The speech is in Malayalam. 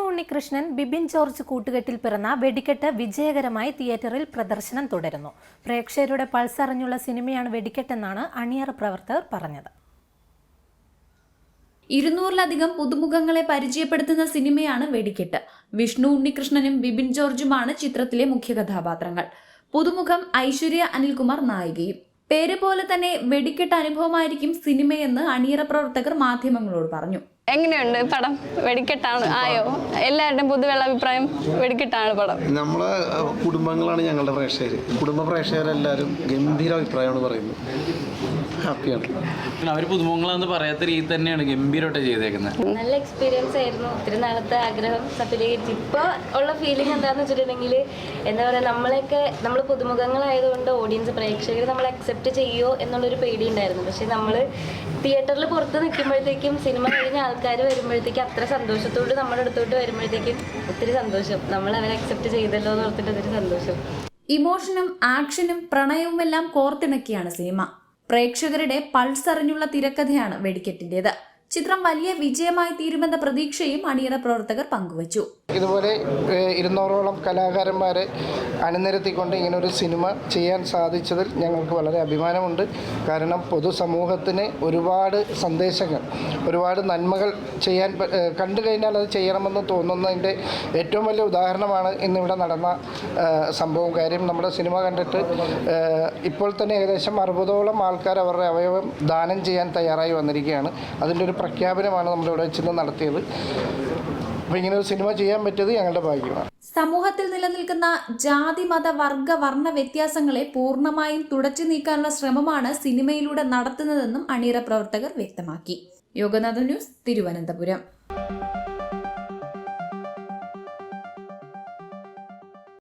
ഉണ്ണികൃഷ്ണൻ ബിബിൻ ജോർജ് കൂട്ടുകെട്ടിൽ പിറന്ന വെടിക്കെട്ട് വിജയകരമായി തിയേറ്ററിൽ പ്രദർശനം തുടരുന്നു. പ്രേക്ഷകരുടെ പൾസ് അറിഞ്ഞുള്ള സിനിമയാണ് വെടിക്കെട്ടെന്നാണ് അണിയറ പ്രവർത്തകർ പറഞ്ഞത്. ഇരുന്നൂറിലധികം പുതുമുഖങ്ങളെ പരിചയപ്പെടുത്തുന്ന സിനിമയാണ് വെടിക്കെട്ട്. വിഷ്ണു ഉണ്ണികൃഷ്ണനും ബിബിൻ ജോർജുമാണ് ചിത്രത്തിലെ മുഖ്യ കഥാപാത്രങ്ങൾ. പുതുമുഖം ഐശ്വര്യ അനിൽകുമാർ നായികയും. പേര് പോലെ തന്നെ വെടിക്കെട്ട് അനുഭവമായിരിക്കും സിനിമയെന്ന് അണിയറ പ്രവർത്തകർ മാധ്യമങ്ങളോട് പറഞ്ഞു. എങ്ങനെയുണ്ട് പടം? വെടിക്കെട്ടാണ്. ആയോ? എല്ലാവരുടെയും പൊതുവെള്ള അഭിപ്രായം വെടിക്കെട്ടാണ് പടം. നമ്മളെ കുടുംബങ്ങളാണ് ഞങ്ങളുടെ പ്രേക്ഷകർ കുടുംബ പ്രേക്ഷകരെല്ലാവരും ഗംഭീര അഭിപ്രായമാണ് പറയുന്നത്. ഹാപ്പിയാണ്. അവർ പുതുമുഖങ്ങളെന്ന് പറയാത്ത രീതി തന്നെയാണ് ഗംഭീരമായിട്ട് ചെയ്തേക്കുന്നത്. നല്ല എക്സ്പീരിയൻസ് ആയിരുന്നു. ഒത്തിരി നാളത്തെ ആഗ്രഹം സഫലീകരിച്ചു ഇപ്പോൾ ഉള്ള ഫീലിംഗ് എന്താണെന്ന് വെച്ചിട്ടുണ്ടെങ്കിൽ എന്താ പറയുക നമ്മളെയൊക്കെ നമ്മൾ പുതുമുഖങ്ങളായതുകൊണ്ട് ഓഡിയൻസ് പ്രേക്ഷകർ നമ്മൾ അക്സെപ്റ്റ് ചെയ്യുമോ എന്നുള്ളൊരു പേടി ഉണ്ടായിരുന്നു പക്ഷെ നമ്മൾ തിയേറ്ററിൽ പുറത്ത് നിൽക്കുമ്പോഴത്തേക്കും സിനിമ കഴിഞ്ഞ ആൾക്കാർ വരുമ്പോഴത്തേക്കും അത്ര സന്തോഷത്തോട് നമ്മുടെ അടുത്തോട്ട് വരുമ്പോഴത്തേക്കും ഒത്തിരി സന്തോഷം. നമ്മൾ അവരെ അക്സെപ്റ്റ് ചെയ്തല്ലോ എന്ന് ഓർത്തിട്ട് ഒത്തിരി സന്തോഷം. ഇമോഷനും ആക്ഷനും പ്രണയവും എല്ലാം കോർത്തിണക്കിയാണ് സിനിമ. പ്രേക്ഷകരുടെ പൾസ് അറിഞ്ഞുള്ള തിരക്കഥയാണ് വെടിക്കെട്ടിന്റേത്. ചിത്രം വലിയ വിജയമായി തീരുമെന്ന പ്രതീക്ഷയും അണിയറ പ്രവർത്തകർ പങ്കുവച്ചു. ഇതുപോലെ ഇരുന്നൂറോളം കലാകാരന്മാരെ അണിനിരത്തിക്കൊണ്ട് ഇങ്ങനെ ഒരു സിനിമ ചെയ്യാൻ സാധിച്ചതിൽ ഞങ്ങൾക്ക് വളരെ അഭിമാനമുണ്ട്. കാരണം പൊതുസമൂഹത്തിന് ഒരുപാട് സന്ദേശങ്ങൾ ഒരുപാട് നന്മകൾ ചെയ്യാൻ കണ്ടു കഴിഞ്ഞാൽ അത് ചെയ്യണമെന്ന് തോന്നുന്നതിന്റെ ഏറ്റവും വലിയ ഉദാഹരണമാണ് ഇന്നിവിടെ നടന്ന സംഭവം. കാര്യം നമ്മുടെ സിനിമ കണ്ടിട്ട് ഇപ്പോൾ തന്നെ ഏകദേശം അറുപതോളം ആൾക്കാർ അവരുടെ അവയവം ദാനം ചെയ്യാൻ തയ്യാറായി വന്നിരിക്കുകയാണ്. അതിന്റെ ഒരു പ്രഖ്യാപനമാണ് നമ്മളിവിടെ ചെന്ന് നടത്തിയത്. അപ്പോൾ ഇങ്ങനെ ഒരു സിനിമ ചെയ്യാൻ പറ്റിയത് ഞങ്ങളുടെ ഭാഗ്യമാണ്. സമൂഹത്തിൽ നിലനിൽക്കുന്ന ജാതി മത വർഗ വർണ വ്യത്യാസങ്ങളെ പൂർണമായും തുടച്ചു നീക്കാനുള്ള ശ്രമമാണ് സിനിമയിലൂടെ നടത്തുന്നതെന്നും അണിയറ പ്രവർത്തകർ വ്യക്തമാക്കി. യോഗനാഥ ന്യൂസ് തിരുവനന്തപുരം.